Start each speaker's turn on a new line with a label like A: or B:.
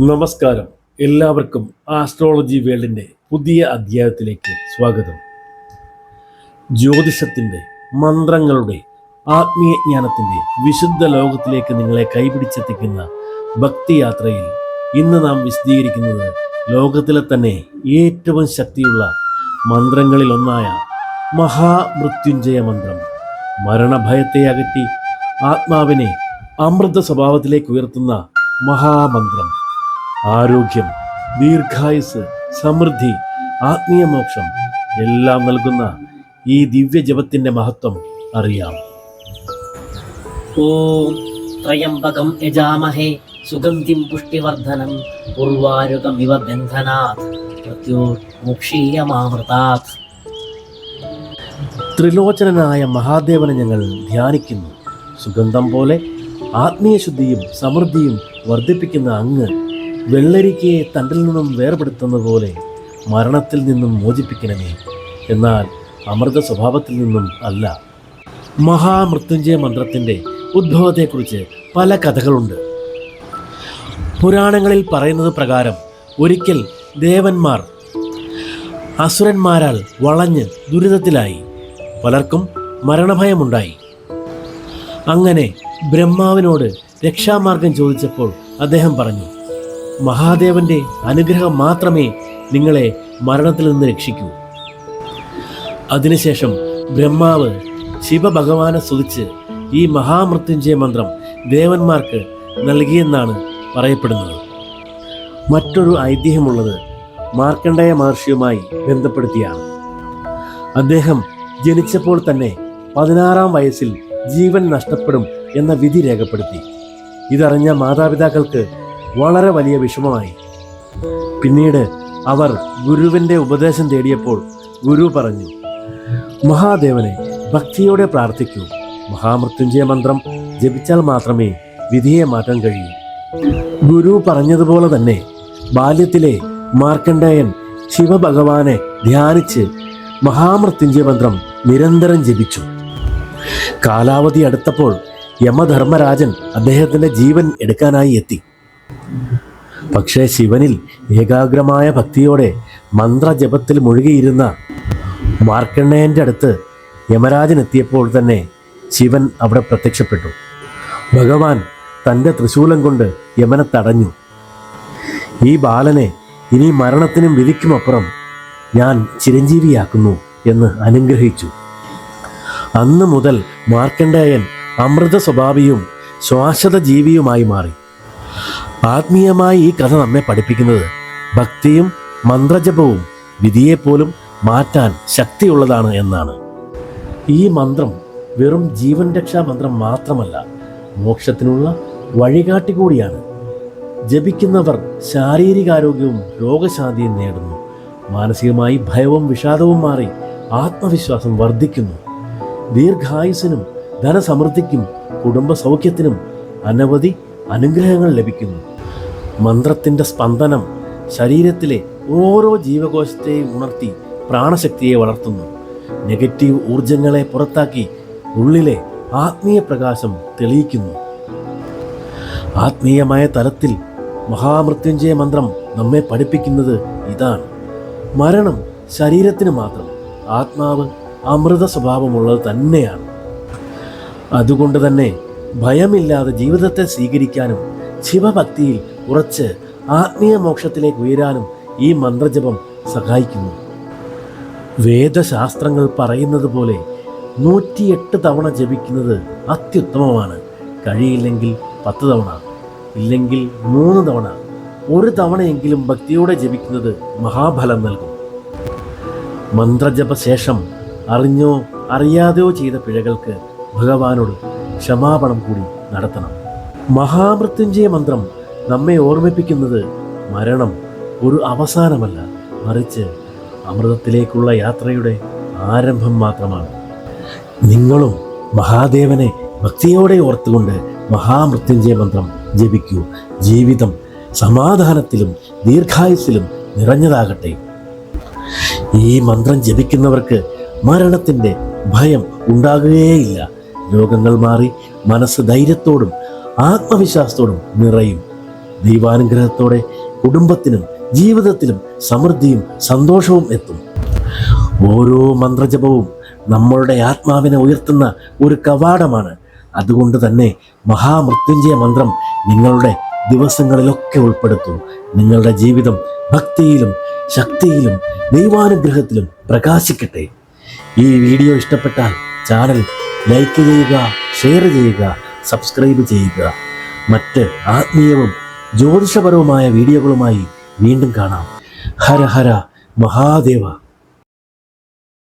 A: നമസ്കാരം. എല്ലാവർക്കും ആസ്ട്രോളജി വേൾഡിന്റെ പുതിയ അധ്യായത്തിലേക്ക് സ്വാഗതം. ജ്യോതിഷത്തിന്റെ മന്ത്രങ്ങളുടെ ആത്മീയജ്ഞാനത്തിന്റെ വിശുദ്ധ ലോകത്തിലേക്ക് നിങ്ങളെ കൈപിടിച്ചെത്തിക്കുന്ന ഭക്തിയാത്രയിൽ ഇന്ന് നാം വിശദീകരിക്കുന്നത് ലോകത്തിലെ തന്നെ ഏറ്റവും ശക്തിയുള്ള മന്ത്രങ്ങളിലൊന്നായ മഹാമൃത്യുഞ്ജയ മന്ത്രം. മരണഭയത്തെ അകറ്റി ആത്മാവിനെ അമൃത സ്വഭാവത്തിലേക്ക് ഉയർത്തുന്ന മഹാമന്ത്രം. ആരോഗ്യം ദീർഘായുസ് സമൃദ്ധി ആത്മീയമോക്ഷം എല്ലാം നൽകുന്ന ഈ ദിവ്യജപത്തിന്റെ മഹത്വം അറിയാം.
B: ഓം ത്രയംബകം യജാമഹേ സുഗന്ധിം പുഷ്ടിവർദ്ധനം ഉർവാരുകമിവ ബന്ധനാത് മൃത്യോർമുക്ഷീയമാമൃതാത്
A: ത്രിലോചനനായ മഹാദേവനെ ഞങ്ങൾ ധ്യാനിക്കുന്നു. സുഗന്ധം പോലെ ആത്മീയശുദ്ധിയും സമൃദ്ധിയും വർദ്ധിപ്പിക്കുന്ന അങ്ങ് വെള്ളരിക്കയെ തണ്ടിൽ നിന്നും വേർപെടുത്തുന്ന പോലെ മരണത്തിൽ നിന്നും മോചിപ്പിക്കണമേ. എന്നാൽ അമൃത സ്വഭാവത്തിൽ നിന്നും അല്ല. മഹാമൃത്യുഞ്ജയ മന്ത്രത്തിന്റെ ഉദ്ഭവത്തെക്കുറിച്ച് പല കഥകളുണ്ട്. പുരാണങ്ങളിൽ പറയുന്നത് പ്രകാരം ഒരിക്കൽ ദേവന്മാർ അസുരന്മാരാൽ വളഞ്ഞ് ദുരിതത്തിലായി. പലർക്കും മരണഭയമുണ്ടായി. അങ്ങനെ ബ്രഹ്മാവിനോട് രക്ഷാമാർഗം ചോദിച്ചപ്പോൾ അദ്ദേഹം പറഞ്ഞു മഹാദേവന്റെ അനുഗ്രഹം മാത്രമേ നിങ്ങളെ മരണത്തിൽ നിന്ന് രക്ഷിക്കൂ. അതിനുശേഷം ബ്രഹ്മാവ് ശിവഭഗവാനെ സ്തുതിച്ച് ഈ മഹാമൃത്യുഞ്ജയ മന്ത്രം ദേവന്മാർക്ക് നൽകിയെന്നാണ് പറയപ്പെടുന്നത്. മറ്റൊരു ഐതിഹ്യമുള്ളത് മാർക്കണ്ഡേയ മഹർഷിയുമായി ബന്ധപ്പെടുത്തിയാണ് അദ്ദേഹം ജനിച്ചപ്പോൾ തന്നെ പതിനാറാം വയസ്സിൽ ജീവൻ നഷ്ടപ്പെടും എന്ന വിധി രേഖപ്പെടുത്തി. ഇതറിഞ്ഞ മാതാപിതാക്കൾക്ക് വളരെ വലിയ വിഷമമായി. പിന്നീട് അവർ ഗുരുവിന്റെ ഉപദേശം തേടിയപ്പോൾ ഗുരു പറഞ്ഞു മഹാദേവനെ ഭക്തിയോടെ പ്രാർത്ഥിക്കൂ. മഹാമൃത്യുഞ്ജയ മന്ത്രം ജപിച്ചാൽ മാത്രമേ വിധിയെ മാറ്റാൻ കഴിയൂ. ഗുരു പറഞ്ഞതുപോലെ തന്നെ ബാല്യത്തിലെ മാർക്കണ്ഡേയൻ ശിവഭഗവാനെ ധ്യാനിച്ച് മഹാമൃത്യുഞ്ജയ മന്ത്രം നിരന്തരം ജപിച്ചു. കാലാവധി അടുത്തപ്പോൾ യമധർമ്മരാജൻ അദ്ദേഹത്തിന്റെ ജീവൻ എടുക്കാനായി എത്തി. പക്ഷേ ശിവനിൽ ഏകാഗ്രമായ ഭക്തിയോടെ മന്ത്രജപത്തിൽ മുഴുകിയിരുന്ന മാർക്കണ്ണയന്റെ അടുത്ത് യമരാജൻ എത്തിയപ്പോൾ തന്നെ ശിവൻ അവിടെ പ്രത്യക്ഷപ്പെട്ടു. ഭഗവാൻ തന്റെ തൃശൂലം കൊണ്ട് യമനെ തടഞ്ഞു. ഈ ബാലനെ ഇനി മരണത്തിനും വിധിക്കുമപ്പുറം ഞാൻ ചിരഞ്ജീവിയാക്കുന്നു എന്ന് അനുഗ്രഹിച്ചു. അന്ന് മുതൽ മാർക്കണ്ഡേയൻ അമൃത സ്വഭാവിയും ശ്വാശ്വത ജീവിയുമായി മാറി. ആത്മീയമായി ഈ കഥ നമ്മെ പഠിപ്പിക്കുന്നത് ഭക്തിയും മന്ത്രജപവും വിധിയെപ്പോലും മാറ്റാൻ ശക്തിയുള്ളതാണ് എന്നാണ്. ഈ മന്ത്രം വെറും ജീവൻ രക്ഷാ മന്ത്രം മാത്രമല്ല മോക്ഷത്തിനുള്ള വഴികാട്ടി കൂടിയാണ്. ജപിക്കുന്നവർ ശാരീരികാരോഗ്യവും രോഗശാന്തിയും നേടുന്നു. മാനസികമായി ഭയവും വിഷാദവും മാറി ആത്മവിശ്വാസം വർദ്ധിക്കുന്നു. ദീർഘായുസിനും ധനസമൃദ്ധിക്കും കുടുംബ സൗഖ്യത്തിനും അനവധി അനുഗ്രഹങ്ങൾ ലഭിക്കുന്നു. മന്ത്രത്തിന്റെ സ്പന്ദനം ശരീരത്തിലെ ഓരോ ജീവകോശത്തെയും ഉണർത്തി പ്രാണശക്തിയെ വളർത്തുന്നു. നെഗറ്റീവ് ഊർജങ്ങളെ പുറത്താക്കി ഉള്ളിലെ ആത്മീയ പ്രകാശം തെളിയിക്കുന്നു. ആത്മീയമായ തലത്തിൽ മഹാമൃത്യുഞ്ജയ മന്ത്രം നമ്മെ പഠിപ്പിക്കുന്നത് ഇതാണ്. മരണം ശരീരത്തിന് മാത്രം ആത്മാവ് അമൃത സ്വഭാവമുള്ളത് തന്നെയാണ്. അതുകൊണ്ട് തന്നെ ഭയമില്ലാതെ ജീവിതത്തെ സ്വീകരിക്കാനും ശിവഭക്തിയിൽ ഉറച്ച് ആത്മീയ മോക്ഷത്തിലേക്ക് ഉയരാനും ഈ മന്ത്രജപം സഹായിക്കുന്നു. വേദശാസ്ത്രങ്ങൾ പറയുന്നത് പോലെ നൂറ്റിയെട്ട് തവണ ജപിക്കുന്നത് അത്യുത്തമമാണ്. കഴിയില്ലെങ്കിൽ പത്ത് തവണ ഇല്ലെങ്കിൽ മൂന്ന് തവണ ഒരു തവണയെങ്കിലും ഭക്തിയോടെ ജപിക്കുന്നത് മഹാഫലം നൽകും. മന്ത്രജപ ശേഷം അറിഞ്ഞോ അറിയാതെയോ ചെയ്ത പിഴകൾക്ക് ഭഗവാനോട് ക്ഷമാപണം കൂടി നടത്തണം. മഹാമൃത്യുഞ്ജയ മന്ത്രം നമ്മെ ഓർമ്മിപ്പിക്കുന്നത് മരണം ഒരു അവസാനമല്ല മറിച്ച് അമൃതത്തിലേക്കുള്ള യാത്രയുടെ ആരംഭം മാത്രമാണ്. നിങ്ങളും മഹാദേവനെ ഭക്തിയോടെ ഓർത്തുകൊണ്ട് മഹാമൃത്യുഞ്ജയ മന്ത്രം ജപിക്കൂ. ജീവിതം സമാധാനത്തിലും ദീർഘായുസിലും നിറഞ്ഞതാകട്ടെ. ഈ മന്ത്രം ജപിക്കുന്നവർക്ക് മരണത്തിന്റെ ഭയം ഉണ്ടാകുകയേയില്ല. രോഗങ്ങൾ മാറി മനസ്സ് ധൈര്യത്തോടും ആത്മവിശ്വാസത്തോടും നിറയും. ദൈവാനുഗ്രഹത്തോടെ കുടുംബത്തിനും ജീവിതത്തിലും സമൃദ്ധിയും സന്തോഷവും എത്തും. ഓരോ മന്ത്രജപവും നമ്മളുടെ ആത്മാവിനെ ഉയർത്തുന്ന ഒരു കവാടമാണ്. അതുകൊണ്ട് തന്നെ മഹാമൃത്യുഞ്ജയ മന്ത്രം നിങ്ങളുടെ ദിവസങ്ങളിലൊക്കെ ഉൾപ്പെടുത്തും. നിങ്ങളുടെ ജീവിതം ഭക്തിയിലും ശക്തിയിലും ദൈവാനുഗ്രഹത്തിലും പ്രകാശിക്കട്ടെ. ഈ വീഡിയോ ഇഷ്ടപ്പെട്ടാൽ ചാനൽ ലൈക്ക് ചെയ്യുക ഷെയർ ചെയ്യുക സബ്സ്ക്രൈബ് ചെയ്യുക. മറ്റ് ആത്മീയവും ജ്യോതിഷപരവുമായ വീഡിയോകളുമായി വീണ്ടും കാണാം. ഹര ഹര മഹാദേവ.